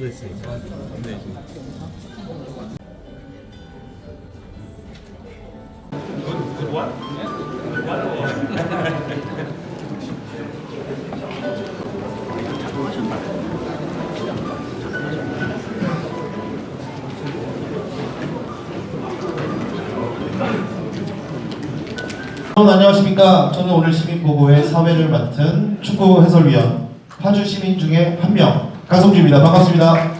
젖어 있으니까. 네. 여러분 안녕하십니까. 저는 오늘 시민보고의 사회를 맡은 축구 해설위원 파주 시민 중에 한 명 강성주입니다. 반갑습니다.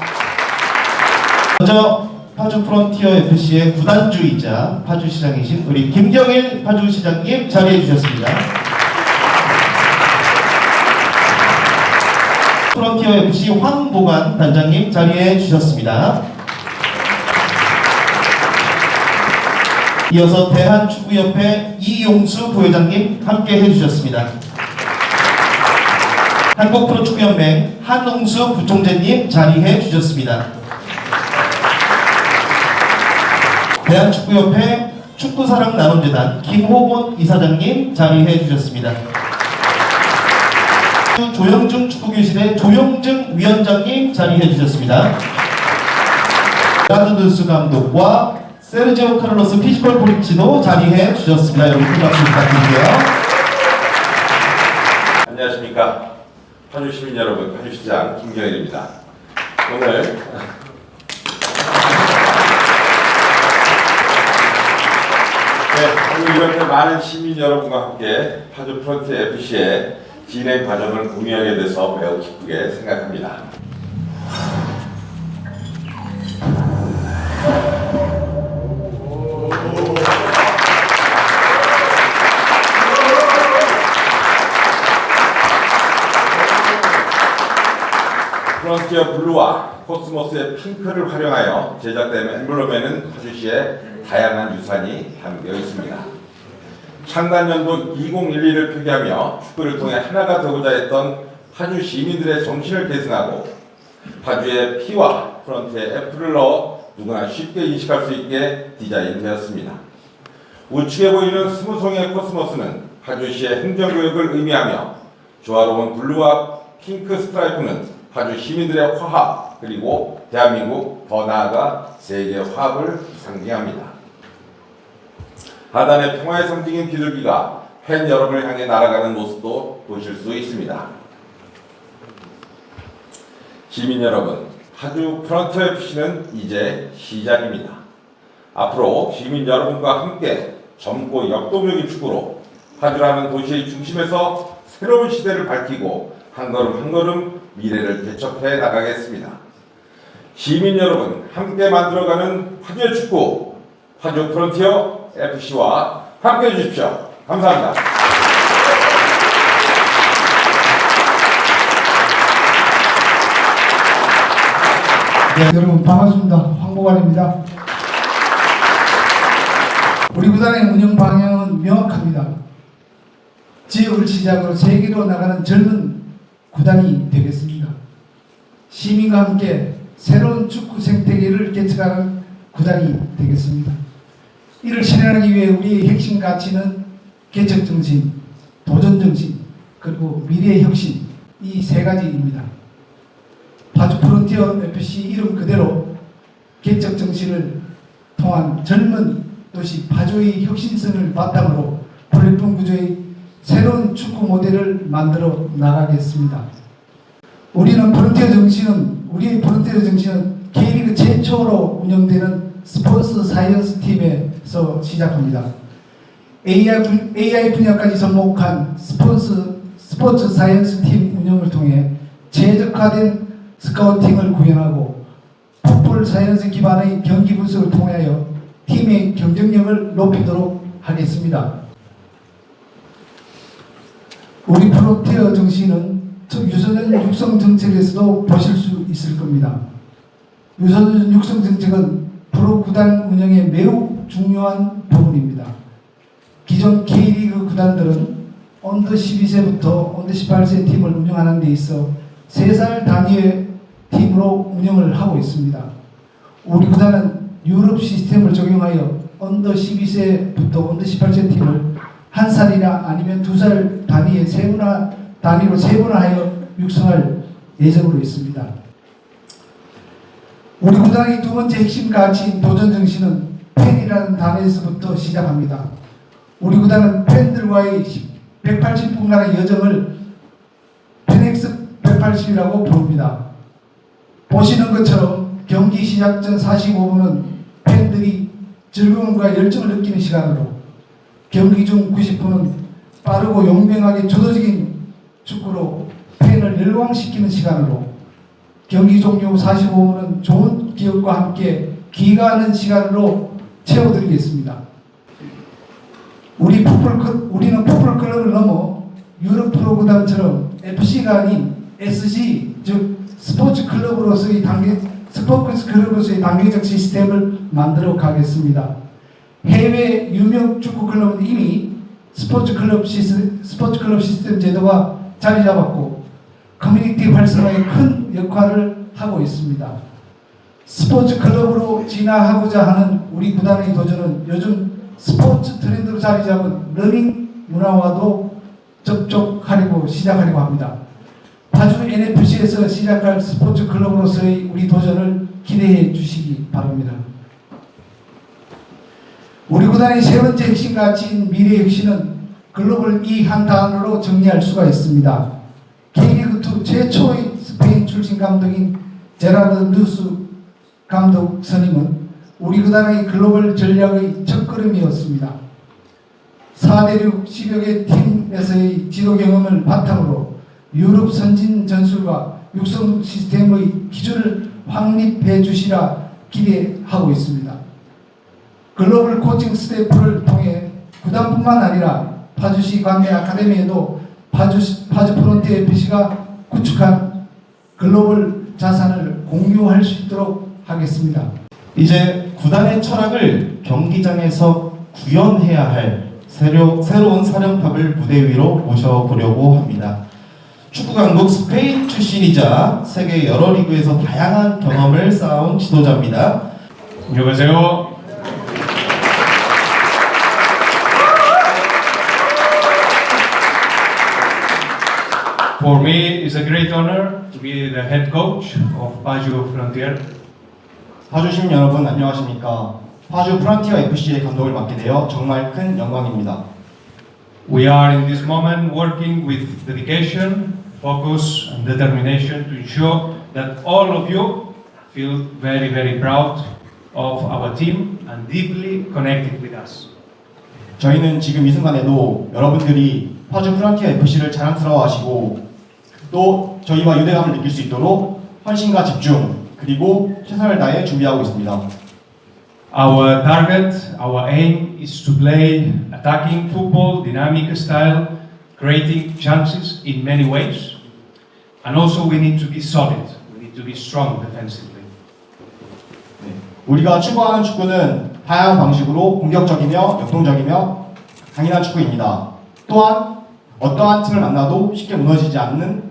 먼저 파주 프론티어 FC의 구단주이자 파주 시장이신 우리 김경일 파주 시장님 자리해 주셨습니다. 프론티어 FC 황보관 단장님 자리해 주셨습니다. 이어서 대한축구협회 이용수 부회장님 함께 해주셨습니다. 한국프로 축구연맹 한홍수 부총재님 자리해 주셨습니다. 대한축구협회 축구사랑 나눔재단 김호곤 이사장님 자리해 주셨습니다. 조영중 축구교실의 조영중 위원장님 자리해 주셨습니다. 라드누스 감독과 세르지오 카를로스 피지컬 코리치도 자리해 주셨습니다. 여러분 큰 박수 부탁드릴게요. 안녕하십니까. 파주 시민 여러분, 파주 시장 김경일입니다. 오늘 네, 오늘 이렇게 많은 시민 여러분과 함께 파주 프런트 FC의 진행 과정을 공유하게 돼서 매우 기쁘게 생각합니다. 프론티어 블루와 코스모스의 핑크를 활용하여 제작된 엠블럼에는 파주시의 다양한 유산이 담겨 있습니다. 창단연도 2012를 표기하며 축구를 통해 하나가 되고자 했던 파주 시민들의 정신을 계승하고 파주의 P와 프런트에 F를 넣어 누구나 쉽게 인식할 수 있게 디자인되었습니다. 우측에 보이는 스무 송의 코스모스는 파주시의 행정교육을 의미하며 조화로운 블루와 핑크 스트라이프는 파주 시민들의 화합 그리고 대한민국 더 나아가 세계 화합을 상징합니다. 하단의 평화의 상징인 비둘기가 팬 여러분을 향해 날아가는 모습도 보실 수 있습니다. 시민 여러분, 파주 프런트 FC는 이제 시작입니다. 앞으로 시민 여러분과 함께 젊고 역동적인 축구로 파주라는 도시의 중심에서 새로운 시대를 밝히고 한 걸음 한 걸음 미래를 개척해 나가겠습니다. 시민 여러분 함께 만들어가는 파주의 축구 파주 프론티어 FC와 함께 해주십시오. 감사합니다. 네, 여러분 반갑습니다. 황보관입니다. 우리 구단의 운영 방향은 명확합니다. 지역을 시작으로 세계로 나가는 젊은 구단이 되겠습니다. 시민과 함께 새로운 축구 생태계를 개척하는 구단이 되겠습니다. 이를 실현하기 위해 우리의 핵심 가치는 개척 정신, 도전 정신, 그리고 미래의 혁신 이 세 가지입니다. 파주 프론티어 FC 이름 그대로 개척 정신을 통한 젊은 도시 파주의 혁신성을 바탕으로 플랫폼 구조의 새로운 축구 모델을 만들어 나가겠습니다. 우리는 프론티어 정신은 우리의 프론티어 정신은 K리그 최초로 운영되는 스포츠 사이언스 팀에서 시작합니다. AI, 분- AI 분야까지 접목한 스포츠 스포츠 사이언스 팀 운영을 통해 최적화된 스카우팅을 구현하고 풋볼 사이언스 기반의 경기 분석을 통하여 팀의 경쟁력을 높이도록 하겠습니다. 우리 프로티어 정신은 유소년 육성 정책에서도 보실 수 있을 겁니다. 유소년 육성 정책은 프로 구단 운영에 매우 중요한 부분입니다. 기존 K리그 구단들은 언더 12세부터 언더 18세 팀을 운영하는 데 있어 3살 단위의 팀으로 운영을 하고 있습니다. 우리 구단은 유럽 시스템을 적용하여 언더 12세부터 언더 18세 팀을 한 살이나 아니면 두 살 단위의 세분화 단위로 세분화하여 육성할 예정으로 있습니다. 우리 구단의 두 번째 핵심 가치인 도전 정신은 팬이라는 단어에서부터 시작합니다. 우리 구단은 팬들과의 180분간의 여정을 팬엑스 180이라고 부릅니다. 보시는 것처럼 경기 시작 전 45분은 팬들이 즐거움과 열정을 느끼는 시간으로 경기 중 90분은 빠르고 용맹하게 조도적인 축구로 팬을 열광시키는 시간으로 경기 종료 후 45분은 좋은 기억과 함께 귀가하는 시간으로 채워드리겠습니다. 우리 풋볼 클- 우리는 풋볼 클럽을 넘어 유럽 프로구단처럼 FC가 아닌 SG 즉 스포츠 클럽으로서의 단계 스포츠 클럽으로서의 단계적 시스템을 만들어 가겠습니다. 해외 유명 축구 클럽은 이미 스포츠 클럽 시스 스포츠 클럽 시스템 제도가 자리 잡았고 커뮤니티 활성화에 큰 역할을 하고 있습니다. 스포츠 클럽으로 진화하고자 하는 우리 구단의 도전은 요즘 스포츠 트렌드로 자리 잡은 러닝 문화와도 접촉하려고 시작하려고 합니다. 파주 NFC에서 시작할 스포츠 클럽으로서의 우리 도전을 기대해 주시기 바랍니다. 우리 구단의 세 번째 핵심 가치인 미래 혁신은 글로벌 이한 단어로 정리할 수가 있습니다. K리그2 최초의 스페인 출신 감독인 제라드 누스 감독 선임은 우리 구단의 글로벌 전략의 첫걸음이었습니다. 4대륙 10여 개 팀에서의 지도 경험을 바탕으로 유럽 선진 전술과 육성 시스템의 기준을 확립해 주시라 기대하고 있습니다. 글로벌 코칭 스태프를 통해 구단뿐만 아니라 파주시 관내 아카데미에도 파주, 파주 프론트 FC가 구축한 글로벌 자산을 공유할 수 있도록 하겠습니다. 이제 구단의 철학을 경기장에서 구현해야 할 새로, 새로운 사령탑을 무대 위로 모셔보려고 합니다. 축구 강국 스페인 출신이자 세계 여러 리그에서 다양한 경험을 쌓아온 지도자입니다. 안녕하세요. For me, it's a great honor to be the head coach of Baggio Frontier. 시민 여러분 안녕하십니까? 파주 프란티어 FC의 감독을 맡게 되어 정말 큰 영광입니다. We are in this moment working with dedication, focus, and determination to ensure that all of you feel very, very proud of our team and deeply connected with us. 저희는 지금 이 순간에도 여러분들이 파주 프란티어 FC를 자랑스러워하시고 또 저희와 유대감을 느낄 수 있도록 헌신과 집중 그리고 최선을 다해 준비하고 있습니다. Our target, our aim is to play attacking football, dynamic style, creating chances in many ways. And also we need to be solid. We need to be strong defensively. 네. 우리가 추구하는 축구는 다양한 방식으로 공격적이며 역동적이며 강인한 축구입니다. 또한 어떠한 팀을 만나도 쉽게 무너지지 않는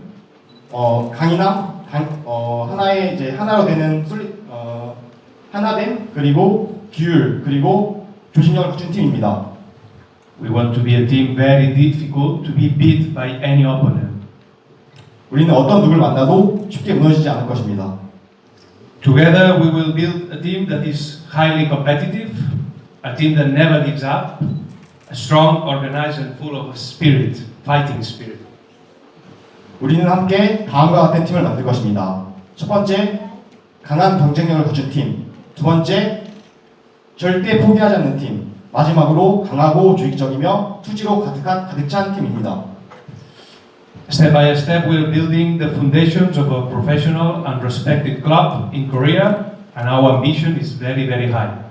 어, 강인함, 강- 어, 하나의 이제 하나로 되는 솔리, 어, 하나됨 그리고 규율 그리고 조심력을 갖춘 팀입니다. We want to be a team very difficult to be beat by any opponent. 우리는 어떤 누구를 만나도 쉽게 무너지지 않을 것입니다. Together we will build a team that is highly competitive, a team that never gives up, a strong, organized and full of spirit, fighting spirit. 우리는 함께 다음과 같은 팀을 만들 것입니다. 첫 번째, 강한 경쟁력을 갖춘 팀. 두 번째, 절대 포기하지 않는 팀. 마지막으로 강하고 조직적이며 투지로 가득한 가득 찬 팀입니다. Step by step, we're building the foundations of a professional and respected club in Korea, and our ambition is very, very high.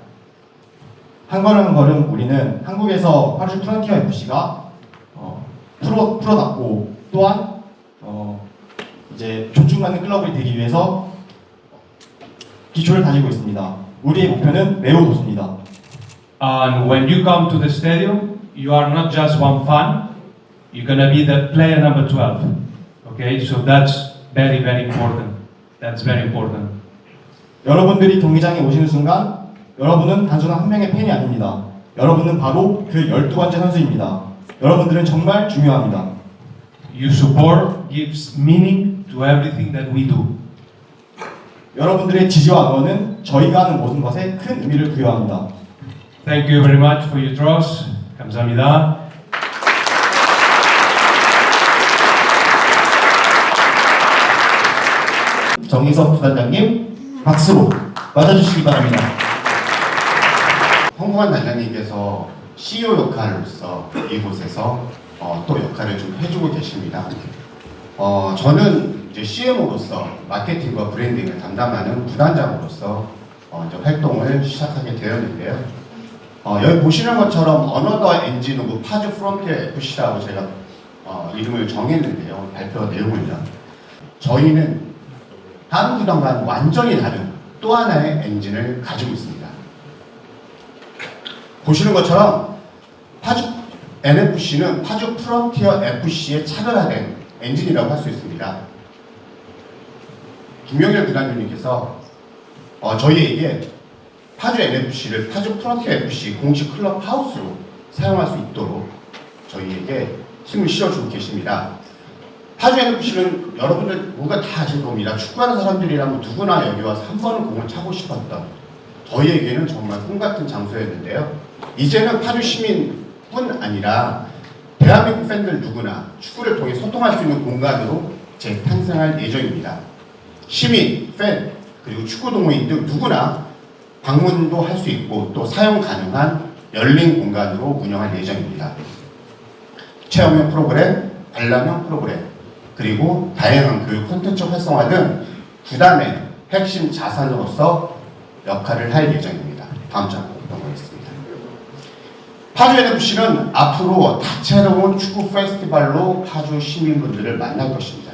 한 걸음 한 걸음 우리는 한국에서 파주 프론티어 FC가 어, 프로 프로답고 또한 어, 이제 존중받는 클럽이 되기 위해서 기초를 다지고 있습니다. 우리의 목표는 매우 높습니다. And when you come to the stadium, you are not just one fan, you're gonna be the player number 12. Okay, so that's very, very important. That's very important. 여러분들이 경기장에 오시는 순간 여러분은 단순한 한 명의 팬이 아닙니다. 여러분은 바로 그 12번째 선수입니다. 여러분들은 정말 중요합니다. Your support gives meaning to everything that we do. 여러분들의 지지와 응원은 저희가 하는 모든 것에 큰 의미를 부여합니다. Thank you very much for your trust. 감사합니다. 정희석 부단장님 박수로 맞아주시기 바랍니다. 홍보관 단장님께서 CEO 역할로서 이곳에서 어, 또 역할을 좀 해주고 계십니다. 어, 저는 이제 CM으로서 마케팅과 브랜딩을 담당하는 부단장으로서 어, 이제 활동을 시작하게 되었는데요. 어, 여기 보시는 것처럼 어너더 엔진 오브 파주 프론티어 FC라고 제가 어, 이름을 정했는데요. 발표 내용을요. 저희는 다른 구단과는 완전히 다른 또 하나의 엔진을 가지고 있습니다. 보시는 것처럼 파주 NFC는 파주 프론티어 FC의 차별화된 엔진이라고 할 수 있습니다. 김명렬 부단장님께서 어, 저희에게 파주 NFC를 파주 프론티어 FC 공식 클럽 하우스로 사용할 수 있도록 저희에게 힘을 실어주고 계십니다. 파주 NFC는 여러분들 누가 다 아실 겁니다. 축구하는 사람들이라면 누구나 여기 와서 한 번은 공을 차고 싶었던 저희에게는 정말 꿈 같은 장소였는데요. 이제는 파주 시민뿐 아니라 대한민국 팬들 누구나 축구를 통해 소통할 수 있는 공간으로 재탄생할 예정입니다. 시민, 팬, 그리고 축구 동호인 등 누구나 방문도 할 수 있고 또 사용 가능한 열린 공간으로 운영할 예정입니다. 체험형 프로그램, 관람형 프로그램, 그리고 다양한 교육 콘텐츠 활성화 등 구단의 핵심 자산으로서 역할을 할 예정입니다. 다음 장 넘어가겠습니다. 파주 NFC는 앞으로 다채로운 축구 페스티벌로 파주 시민분들을 만날 것입니다.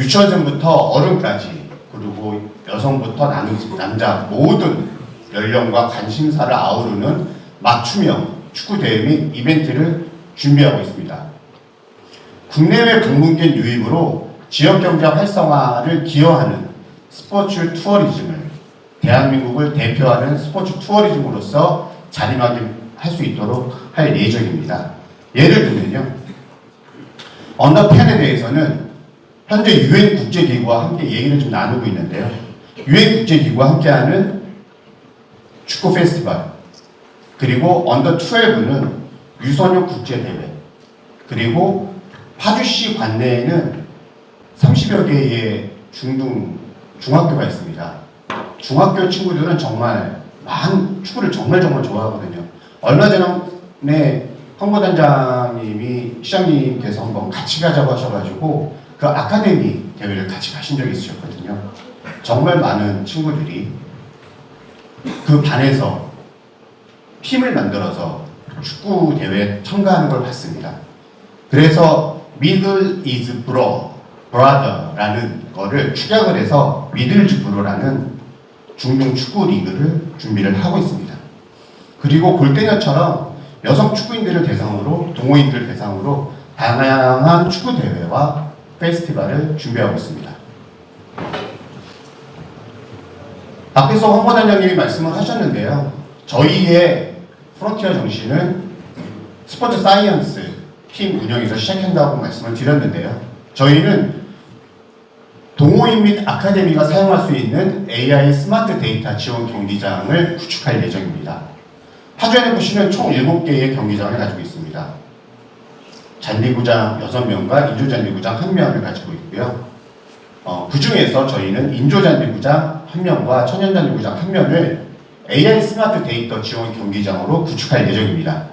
유치원생부터 어른까지 그리고 여성부터 남, 남자 모든 연령과 관심사를 아우르는 맞춤형 축구 대회 및 이벤트를 준비하고 있습니다. 국내외 방문객 유입으로 지역 경제 활성화를 기여하는 스포츠 투어리즘을 대한민국을 대표하는 스포츠 투어리즘으로서 자리매김할 수 있도록 할 예정입니다. 예를 들면요. 언더 10에 대해서는 현재 유엔 국제기구와 함께 얘기를 좀 나누고 있는데요. 유엔 국제기구와 함께하는 축구 페스티벌 그리고 언더 12는 유소년 국제대회 그리고 파주시 관내에는 30여 개의 중등 중학교가 있습니다. 중학교 친구들은 정말 많은 축구를 정말 정말 좋아하거든요. 얼마 전에 홍보단장님이 시장님께서 한번 같이 가자고 하셔가지고 그 아카데미 대회를 같이 가신 적이 있으셨거든요. 정말 많은 친구들이 그 반에서 팀을 만들어서 축구 대회에 참가하는 걸 봤습니다. 그래서 미들 이즈 브로 브라더라는 거를 축약을 해서 미들즈 브로라는 중등 축구 리그를 준비를 하고 있습니다. 그리고 골대녀처럼 여성 축구인들을 대상으로 동호인들 대상으로 다양한 축구 대회와 페스티벌을 준비하고 있습니다. 앞에서 홍보단장님이 말씀을 하셨는데요. 저희의 프론티어 정신은 스포츠 사이언스 팀 운영에서 시작한다고 말씀을 드렸는데요. 저희는 동호인 및 아카데미가 사용할 수 있는 AI 스마트 데이터 지원 경기장을 구축할 예정입니다. 파주에 보시는 총 7개의 경기장을 가지고 있습니다. 잔디구장 6명과 인조잔디구장 1명을 가지고 있고요. 어, 그 중에서 저희는 인조잔디구장 1명과 천연잔디구장 1명을 AI 스마트 데이터 지원 경기장으로 구축할 예정입니다.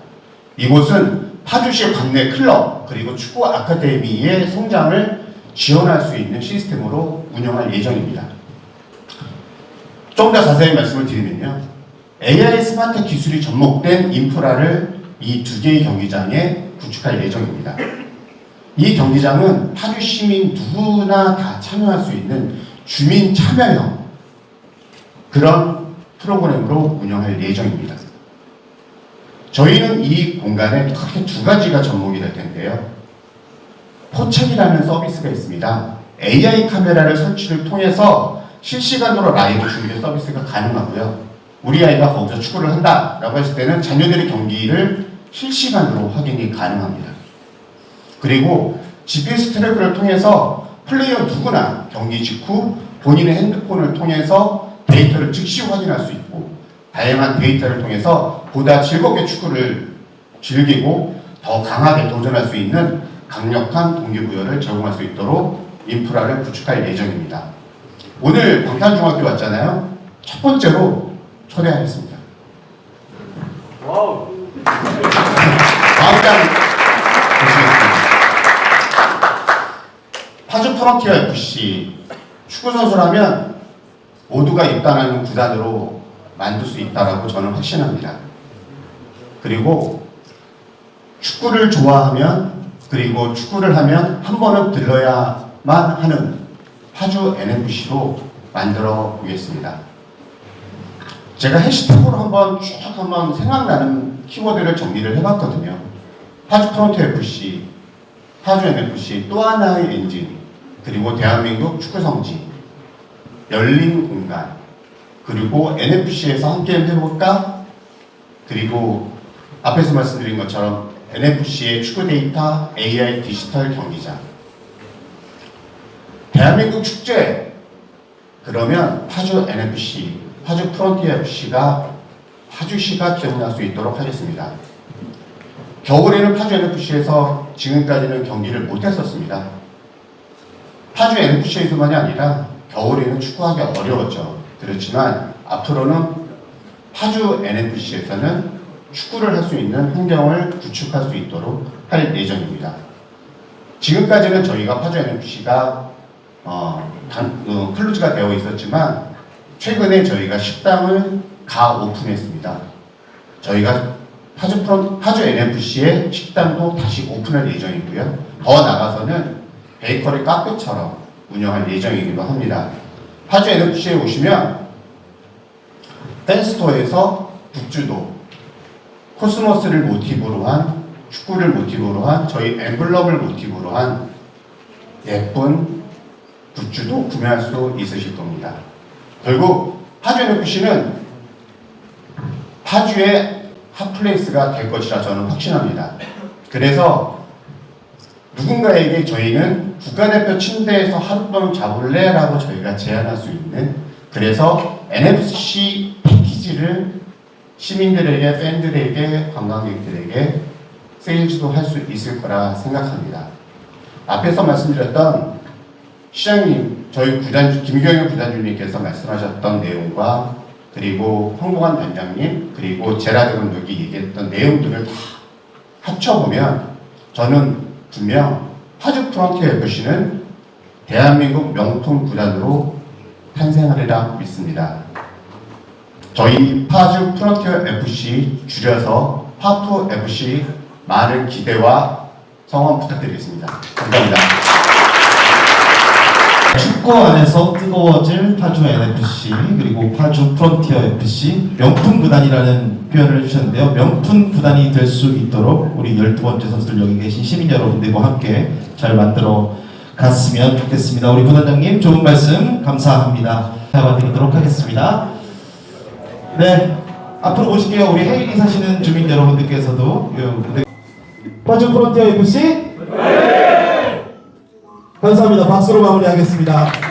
이곳은 파주시 관내 클럽 그리고 축구 아카데미의 성장을 지원할 수 있는 시스템으로 운영할 예정입니다. 좀 더 자세히 말씀을 드리면요. AI 스마트 기술이 접목된 인프라를 이 두 개의 경기장에 구축할 예정입니다. 이 경기장은 파주 시민 누구나 다 참여할 수 있는 주민 참여형 그런 프로그램으로 운영할 예정입니다. 저희는 이 공간에 크게 두 가지가 접목이 될 텐데요. 포착이라는 서비스가 있습니다. AI 카메라를 설치를 통해서 실시간으로 라이브 중계 서비스가 가능하고요. 우리 아이가 거기서 축구를 한다라고 했을 때는 자녀들의 경기를 실시간으로 확인이 가능합니다. 그리고 GPS 트래커를 통해서 플레이어 누구나 경기 직후 본인의 핸드폰을 통해서 데이터를 즉시 확인할 수 있고 다양한 데이터를 통해서 보다 즐겁게 축구를 즐기고 더 강하게 도전할 수 있는 강력한 동기부여를 제공할 수 있도록 인프라를 구축할 예정입니다. 오늘 방탄중학교 왔잖아요. 첫 번째로 초대하겠습니다. 다음 장 보시겠습니다. 파주 프론티어 FC 축구 선수라면 모두가 입단하는 구단으로 만들 수 있다라고 저는 확신합니다. 그리고 축구를 좋아하면 그리고 축구를 하면 한 번은 들러야만 하는 파주 NFC로 만들어 보겠습니다. 제가 해시태그로 한번 쭉 한번 생각나는 키워드를 정리를 해봤거든요. 파주 프론트 FC, 파주 NFC 또 하나의 엔진, 그리고 대한민국 축구 성지, 열린 공간, 그리고 NFC에서 함께 해볼까? 그리고 앞에서 말씀드린 것처럼 NFC의 축구 데이터 AI 디지털 경기장. 대한민국 축제 그러면 파주 NFC, 파주 프론티어 FC가 파주시가 기억날 수 있도록 하겠습니다. 겨울에는 파주 NFC에서 지금까지는 경기를 못했었습니다. 파주 NFC에서만이 아니라 겨울에는 축구하기 어려웠죠. 그렇지만 앞으로는 파주 NFC에서는 축구를 할 수 있는 환경을 구축할 수 있도록 할 예정입니다. 지금까지는 저희가 파주 NFC가 어, 단, 어, 클로즈가 되어 있었지만 최근에 저희가 식당을 가 오픈했습니다. 저희가 파주 프론, 파주 NFC의 식당도 다시 오픈할 예정이고요. 더 나가서는 베이커리 카페처럼 운영할 예정이기도 합니다. 파주 NFC에 오시면 댄스토어에서 북주도, 코스모스를 모티브로 한 축구를 모티브로 한 저희 엠블럼을 모티브로 한 예쁜 굿즈도 구매할 수 있으실 겁니다. 결국 파주 NFC는 파주의 핫플레이스가 될 것이라 저는 확신합니다. 그래서 누군가에게 저희는 국가대표 침대에서 하룻밤 자볼래? 라고 저희가 제안할 수 있는 그래서 NFC 패키지를 시민들에게, 팬들에게, 관광객들에게 세일즈도 할 수 있을 거라 생각합니다. 앞에서 말씀드렸던 시장님, 저희 구단 김경현 구단주님께서 말씀하셨던 내용과 그리고 황봉환 단장님 그리고 제라드 감독이 얘기했던 내용들을 다 합쳐보면 저는 분명 파주 프론티어 FC는 대한민국 명품 구단으로 탄생하리라 믿습니다. 저희 파주 프론티어 FC 줄여서 파프 FC 많은 기대와 성원 부탁드리겠습니다. 감사합니다. 축구 안에서 뜨거워질 파주 NFC 그리고 파주 프론티어 FC 명품 구단이라는 표현을 해주셨는데요. 명품 구단이 될 수 있도록 우리 12번째 선수들 여기 계신 시민 여러분들과 함께 잘 만들어 갔으면 좋겠습니다. 우리 부단장님 좋은 말씀 감사합니다. 잡아드리도록 하겠습니다. 네, 앞으로 보실게요. 우리 헤일이 사시는 주민 여러분들께서도 이 무대- 파주 프론티어 FC 감사합니다. 박수로 마무리하겠습니다.